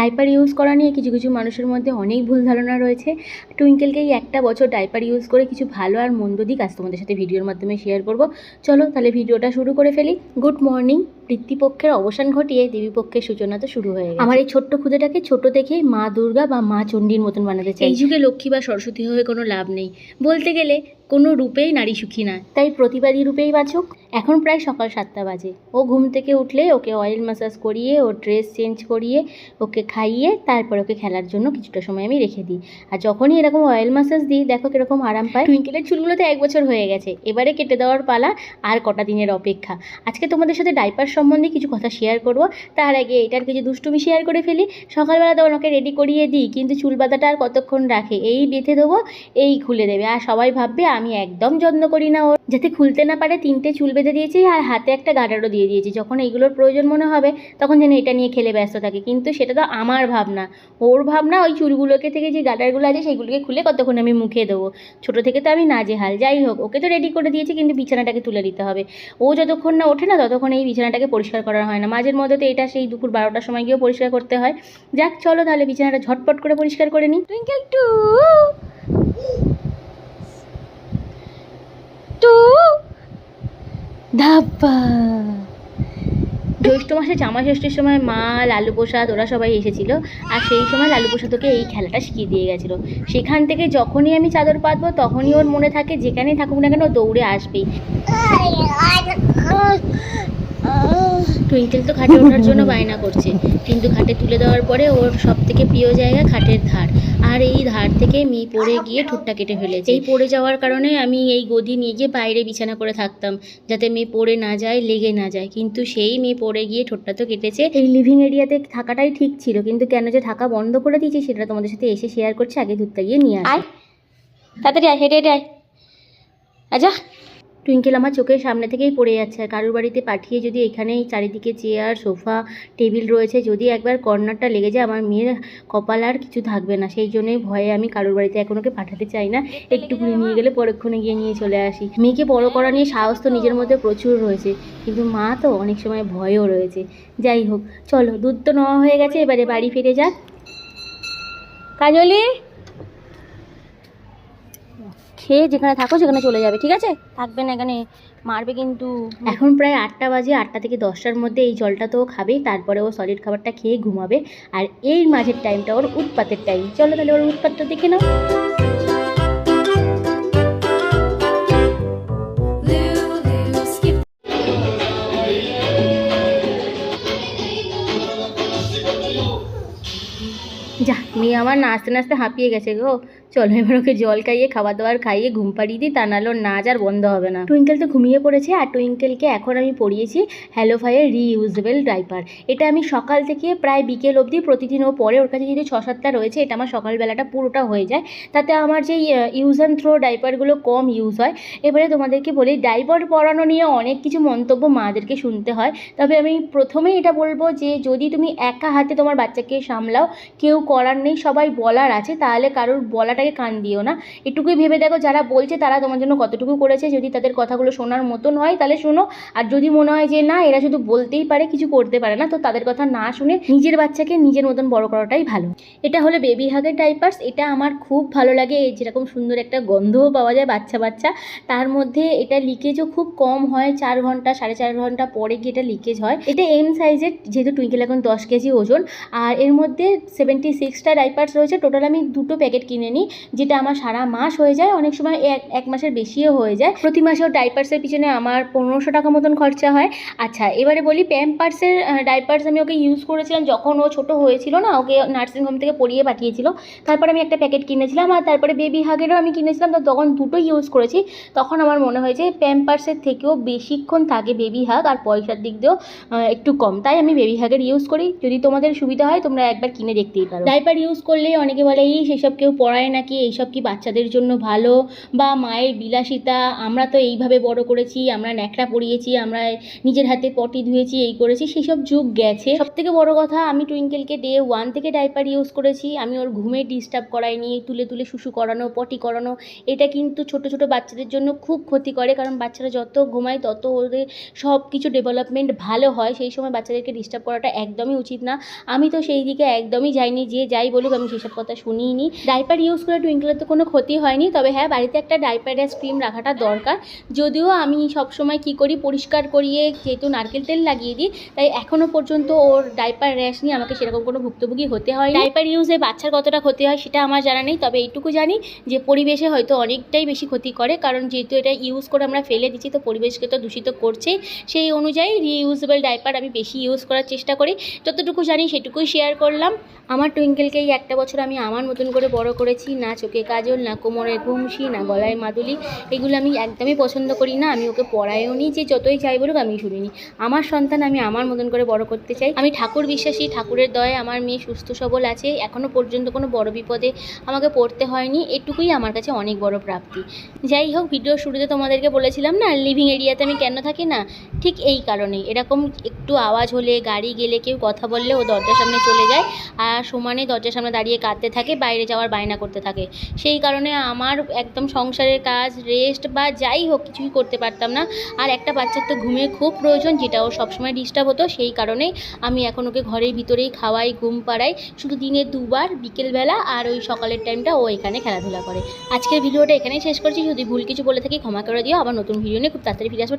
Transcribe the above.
Diaper use করা নিয়ে কিছু কিছু মানুষের মধ্যে অনেক ভুল ধারণা রয়েছে। টুইঙ্কেলকে এই একটা বছর ডাইপার ইউজ করে কিছু ভালো আর মন্দ দিক আজ তোমাদের সাথে ভিডিওর মাধ্যমে শেয়ার করব। চলো তাহলে ভিডিওটা শুরু করে ফেলি। গুড মর্নিং পিতৃপক্ষের অবসান ঘটিয়ে দেবীপক্ষের সূচনা তো শুরু হয়ে গেছে। আমার এই ছোট্ট খুদেটাকে ছোট থেকে মা দুর্গা বা মা চণ্ডীর মতন বানাতে চাই। এই যুগে লক্ষ্মী বা সরস্বতী হয়ে কোনো লাভ নেই। বলতে গেলে কোনো রূপেই নারী সুখী না। তাই প্রতিবাদী রূপেই বাঁচুক এখন প্রায় সকাল সাতটা বাজে। ও ঘুম থেকে উঠলে ওকে অয়েল ম্যাসাজ করিয়ে, ওর ড্রেস চেঞ্জ করিয়ে, ওকে খাইয়ে, তারপর ওকে খেলার জন্য কিছুটা সময় আমি রেখে দিই। আর যখনই এরকম অয়েল ম্যাসাজ দিই, দেখো কীরকম আরাম পায়। টুইঙ্কেলের চুলগুলো তো এক বছর হয়ে গেছে। এবারে কেটে দেওয়ার পালা আর কটা দিনের অপেক্ষা। আজকে তোমাদের সাথে ডাইপার সম্বন্ধে কিছু কথা শেয়ার করব। তার আগে এটার কিছু দুষ্টুমি শেয়ার করে ফেলি। সকালবেলা তো ওনাকে রেডি করিয়ে দিই, কিন্তু চুল বাঁধাটা আর কতক্ষণ রাখে? এই বেঁধে দেবো, এই খুলে দেবে। আর সবাই ভাববে আমি একদম যত্ন করি না ওর। যাতে খুলতে না পারে, তিনটে চুল বেঁধে দিয়েছি আর হাতে একটা গাডারও দিয়ে দিয়েছি। যখন এইগুলোর প্রয়োজন মনে হবে, তখন যেন এটা নিয়ে খেলে ব্যস্ত থাকে। কিন্তু সেটা তো আমার ভাবনা। ওর ভাবনা ওই চুলগুলোকে থেকে যে গাডারগুলো আছে সেগুলোকে খুলে কতক্ষণ আমি মুখে দেবো। ছোটো থেকে তো আমি নাজেহাল। যাই হোক, ওকে তো রেডি করে দিয়েছি, কিন্তু বিছানাটাকে তুলে দিতে হবে। ও যতক্ষণ না ওঠে না, ততক্ষণ এই বিছানাটাকে পরিষ্কার করা হয় না। মাঝের মধ্যে তো এটা সেই দুপুর বারোটার সময় গিয়েও পরিষ্কার করতে হয়। যাক, চলো তাহলে বিছানাটা ঝটপট করে পরিষ্কার করে নিই। টুইঙ্কেল টু টু ধাপ্পা জ্যৈষ্ঠ মাসে জামা ষষ্ঠীর সময় মা লালু প্রসাদ ওরা সবাই এসেছিল আর সেই সময় লালু প্রসাদ ওকে এই খেলাটা শিখিয়ে দিয়ে গেছিল সেখান থেকে যখনই আমি চাদর পাতবো তখনই ওর মনে থাকে যেখানেই থাকুক না কেন দৌড়ে আসবেই টুইঙ্কেল তো খাটে ওঠার জন্য বায়না করছে। কিন্তু খাটে তুলে দেওয়ার পরে ওর সব থেকে প্রিয় জায়গা খাটের ধার। আর এই ধার থেকে মি পড়ে গিয়ে ঠোঁটটা কেটে ফেলেছে। এই পড়ে যাওয়ার কারণে আমি এই গদি নিয়ে গিয়ে বাইরে বিছানা করে থাকতাম, যাতে মেয়ে পড়ে না যায়, লেগে না যায়। কিন্তু সেই মেয়ে পড়ে গিয়ে ঠোঁটটা তো কেটেছে। এই লিভিং এরিয়াতে থাকাটাই ঠিক ছিল। কিন্তু কেন যে থাকা বন্ধ করে দিয়েছি, সেটা তোমাদের সাথে এসে শেয়ার করছি, আগে দুধটা গিয়ে নিয়ে আয়। তাড়াতাড়ি আয়, হেঁটে হেঁটে আয়। আচ্ছা টুইঙ্কেল আমার চোখের সামনে থেকেই পড়ে যাচ্ছে। আর কারোর বাড়িতে পাঠিয়ে যদি এখানেই চারিদিকে চেয়ার সোফা টেবিল রয়েছে যদি একবার কর্নারটা লেগে যায় আমার মেয়ের কপাল আর কিছু থাকবে না। সেই জন্যই ভয়ে আমি কারোর বাড়িতে এখন ওকে পাঠাতে চাই না। একটুখানি নিয়ে গেলে পরক্ষণে গিয়ে নিয়ে চলে আসি। মেয়েকে বড় করা নিয়ে সাহস তো নিজের মধ্যে প্রচুর রয়েছে। কিন্তু মা তো অনেক সময় ভয়ও রয়েছে। যাই হোক চলো দুধ তো নেওয়া হয়ে গেছে এবারে বাড়ি ফিরে যাক। কাজলি? খেয়ে যেখানে থাকো সেখানে চলে যাবে, ঠিক আছে? থাকবে না এখানে, মারবে কিন্তু। এখন প্রায় আটটা বাজে, আটটা থেকে দশটার মধ্যে এই জলটা তো খাবেই তারপরে ও সলিড খাবারটা খেয়ে ঘুমাবে, আর এই মাঝের টাইমটা ওর উৎপাতের টাইম চলো তাহলে ওর উৎপাতটা দেখে নাও। যা মেয়ে আমার নাচতে নাচতে হাঁপিয়ে গেছে গো। চলো, এবার ওকে জল খাইয়ে, খাবার দাবার খাইয়ে, ঘুম পাড়িয়ে দিই, তা নাহলে নাচ আর বন্ধ হবে না। টুইঙ্কেল তো ঘুমিয়ে পড়েছে, আর টুইঙ্কেলকে এখন আমি পরিয়েছি হ্যালোফাইয়ের রিইউজেবল ডাইপার এটা আমি সকাল থেকে প্রায় বিকেল অবধি, প্রতিদিন ও পরে ওর কাছে যদি ছ সাতটা রয়েছে, এটা আমার সকালবেলাটা পুরোটা হয়ে যায়। তাতে আমার যেই ইউজ অ্যান্ড থ্রো ডাইপারগুলো কম ইউজ হয়। এবারে তোমাদেরকে বলি ডাইপার পরানো নিয়ে অনেক কিছু মন্তব্য মাদেরকে শুনতে হয়। তবে আমি প্রথমেই এটা বলব যে, যদি তুমি একা হাতে তোমার বাচ্চাকে সামলাও, কেউ করার নেই, সবাই বলার আছে, তাহলে কারোর বলাটাকে কান দিও না। এটুকুই ভেবে দেখো, যারা বলছে তারা তোমার জন্য কতটুকু করেছে। যদি তাদের কথাগুলো শোনার মতন হয় তাহলে শোনো। আর যদি মনে হয় যে না, এরা শুধু বলতেই পারে, কিছু করতে পারে না, তো তাদের কথা না শুনে নিজের বাচ্চাকে নিজের মতন বড় করাটাই ভালো। এটা হলো বেবি হাগের ডাইপার্স এটা আমার খুব ভালো লাগে। যেরকম সুন্দর একটা গন্ধও পাওয়া যায় বাচ্চা বাচ্চা। তার মধ্যে এটা লিকেজও খুব কম হয়। চার ঘণ্টা, সাড়ে চার ঘণ্টা পরে গিয়ে এটা লিকেজ হয়। এটা এম সাইজের যেহেতু টুইঙ্কেল এখন দশ কেজি ওজন। আর এর মধ্যে সেভেন্টি সিক্সটা ডাইপার্স রয়েছে। টোটাল আমি দুটো প্যাকেট কিনে নিই। যেটা আমার সারা মাস হয়ে যায়, অনেক সময় এক এক মাসের বেশিও হয়ে যায়। প্রতি মাসেও ডাইপার্সের পিছনে আমার পনেরোশো টাকা মতন খরচা হয়। আচ্ছা এবারে বলি প্যাম্পার্সের ডাইপার্স আমি ওকে ইউজ করেছিলাম যখন ও ছোট হয়েছিল না, ওকে নার্সিং হোম থেকে পড়িয়ে পাঠিয়েছিল। তারপর আমি একটা প্যাকেট কিনেছিলাম আর তারপরে বেবি হাগেরও আমি কিনেছিলাম। তো তখন দুটো ইউজ করেছি। তখন আমার মনে হয়েছে প্যাম্পার্সের থেকেও বেশিক্ষণ থাকে বেবি হাগ আর পয়সার দিক দিয়েও একটু কম। তাই আমি বেবি হাগের ইউজ করি। যদি তোমাদের সুবিধা হয়, তোমরা একবার কিনে দেখতেই পারো। ডাইপার ইউজ করলেই অনেকে বলে এই সেসব কেউ পড়ায় না নাকি এইসব কি বাচ্চাদের জন্য ভালো? বা মায়ের বিলাসিতা, আমরা তো এইভাবে বড় করেছি, আমরা ন্যাকড়া পরিয়েছি, আমরা নিজের হাতে পটি ধুয়েছি, এই করেছি, সেসব যুগ গেছে। সব থেকে বড় কথা, আমি টুইঙ্কেলকে ডে ওয়ান থেকে ডাইপার ইউজ করেছি, আমি ওর ঘুমে ডিস্টার্ব করাইনি, তুলে তুলে শুশু করানো, পটি করানো, এটা কিন্তু ছোট ছোট বাচ্চাদের জন্য খুব ক্ষতি করে, কারণ বাচ্চারা যত ঘুমায় তত ওদের সব কিছু ডেভেলপমেন্ট ভালো হয়, সেই সময় বাচ্চাদেরকে ডিস্টার্ব করাটা একদমই উচিত না। আমি তো সেই দিকে একদমই যাইনি, যে যাই বলুক, আমি সেসব কথা শুনিনি ডাইপার ইউজ করে টুইঙ্কেলের তো কোনো ক্ষতি হয়নি। তবে হ্যাঁ বাড়িতে একটা ডাইপার র্যাশ ক্রিম রাখাটা দরকার। যদিও আমি সবসময় কি করি, পরিষ্কার করিয়ে যেহেতু নারকেল তেল লাগিয়ে দিই, তাই এখনও পর্যন্ত ওর ডাইপার র্যাশ নিয়ে আমাকে সেরকম কোনো ভুক্তভোগী হতে হয় ডাইপার ইউজে বাচ্চার কতটা ক্ষতি হয় সেটা আমার জানা নেই, তবে এইটুকু জানি যে পরিবেশে হয়তো অনেকটাই বেশি ক্ষতি করে, কারণ যেহেতু এটা ইউজ করে আমরা ফেলে দিচ্ছি, তো পরিবেশকে তো দূষিত করছেই। সেই অনুযায়ী রিইউজেবল ডাইপার আমি বেশি ইউজ করার চেষ্টা করি। যতটুকু জানি সেটুকুই শেয়ার করলাম। আমার টুইঙ্কেলকে এই একটা বছর আমি আমার মতন করে বড় করেছি না, চোখে কাজল না, কোমরে ঘুমসি, না গলায় মাদুলি, এগুলো আমি একদমই পছন্দ করি না। আমি ওকে পড়ায়ও নি যে যতই চাই বলুক আমি শুনিনি। আমার সন্তান আমি আমার মতন করে বড় করতে চাই। আমি ঠাকুর বিশ্বাসী, ঠাকুরের দয়ে আমার মেয়ে সুস্থ সবল আছে। এখনও পর্যন্ত কোনো বড় বিপদে আমাকে পড়তে হয়নি। এটুকুই আমার কাছে অনেক বড় প্রাপ্তি। যাই হোক ভিডিও শুরুতে তোমাদেরকে বলেছিলাম না লিভিং এরিয়াতে আমি কেন থাকি না? ঠিক এই কারণেই। এরকম একটু আওয়াজ হলে, গাড়ি গেলে কেউ কথা বললে ও দরজার সামনে চলে যায়। আর সমানে দরজার সামনে দাঁড়িয়ে কাঁদতে থাকে, বাইরে যাওয়ার বায়না করতে থাকে সেই কারণে আমার একদম সংসারের কাজ রেস্ট বা যাই হোক কিছুই করতে পারতাম না। আর একটা বাচ্চার তো ঘুমের খুব প্রয়োজন, যেটা ও সবসময় ডিস্টার্ব হতো, সেই কারণেই আমি এখন ওকে ঘরের ভিতরেই খাওয়াই, ঘুম পাড়াই। শুধু দিনে দুবার, বিকেলবেলা আর ওই সকালের টাইমটা ও এখানে খেলাধুলা করে। আজকের ভিডিওটা এখানেই শেষ করছি। যদি ভুল কিছু বলে থাকি ক্ষমা করে দিও। আবার নতুন ভিডিও নিয়ে খুব তাড়াতাড়ি ফিরে আসব।